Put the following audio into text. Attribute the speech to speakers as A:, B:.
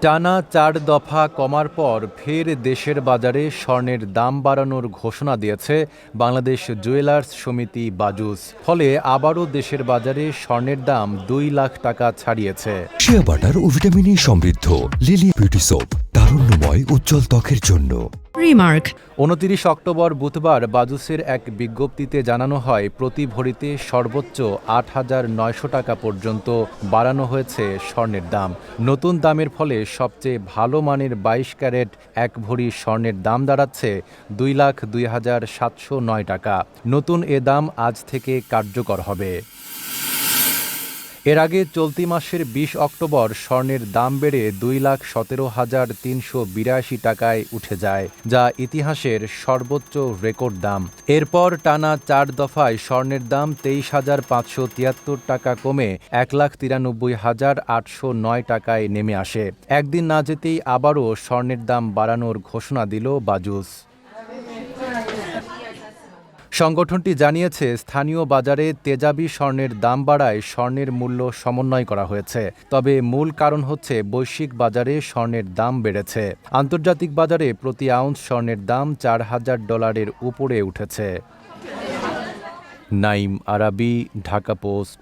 A: টানা চার দফা কমার পর ফের দেশের বাজারে স্বর্ণের দাম বাড়ানোর ঘোষণা দিয়েছে বাংলাদেশ জুয়েলার্স সমিতি বাজুস। ফলে আবারও দেশের বাজারে স্বর্ণের দাম দুই লাখ টাকা ছাড়িয়েছে।
B: শেয়া বাটার ও ভিটামিন সমৃদ্ধ। লিলি বিউটি সোপ, তারুণ্যময়, উজ্জ্বল ত্বকের জন্য।
C: রিমার্ক
A: উনতিরিশ অক্টোবর বুধবার বাজুসের এক বিজ্ঞপ্তিতে জানানো হয়, প্রতি ভরিতে সর্বোচ্চ আট হাজার নয়শো টাকা পর্যন্ত বাড়ানো হয়েছে স্বর্ণের দাম। নতুন দামের ফলে সবচেয়ে ভালো মানের বাইশ ক্যারেট এক ভরি স্বর্ণের দাম দাঁড়াচ্ছে দুই লাখ দুই হাজার সাতশো নয় টাকা। নতুন এ দাম আজ থেকে কার্যকর হবে। এর আগে চলতি মাসের বিশ অক্টোবর স্বর্ণের দাম বেড়ে দুই লাখ সতেরো হাজার তিনশো বিরাশি টাকায় উঠে যায়, যা ইতিহাসের সর্বোচ্চ রেকর্ড দাম। এরপর টানা চার দফায় স্বর্ণের দাম তেইশ হাজার পাঁচশো তিয়াত্তর টাকা কমে এক লাখ তিরানব্বই হাজার আটশো নয় টাকায় নেমে আসে। একদিন না যেতেই আবারও স্বর্ণের দাম বাড়ানোর ঘোষণা দিল বাজুস। সংগঠনটি জানিয়েছে, স্থানীয় বাজারে তেজাবি স্বর্ণের দাম বাড়ায় স্বর্ণের মূল্য সমন্বয় করা হয়েছে। তবে মূল কারণ হচ্ছে বৈশ্বিক বাজারে স্বর্ণের দাম বেড়েছে। আন্তর্জাতিক বাজারে প্রতি আউন্স স্বর্ণের দাম চার হাজার ডলারের উপরে উঠেছে। নাইম আরাবি, ঢাকা পোস্ট।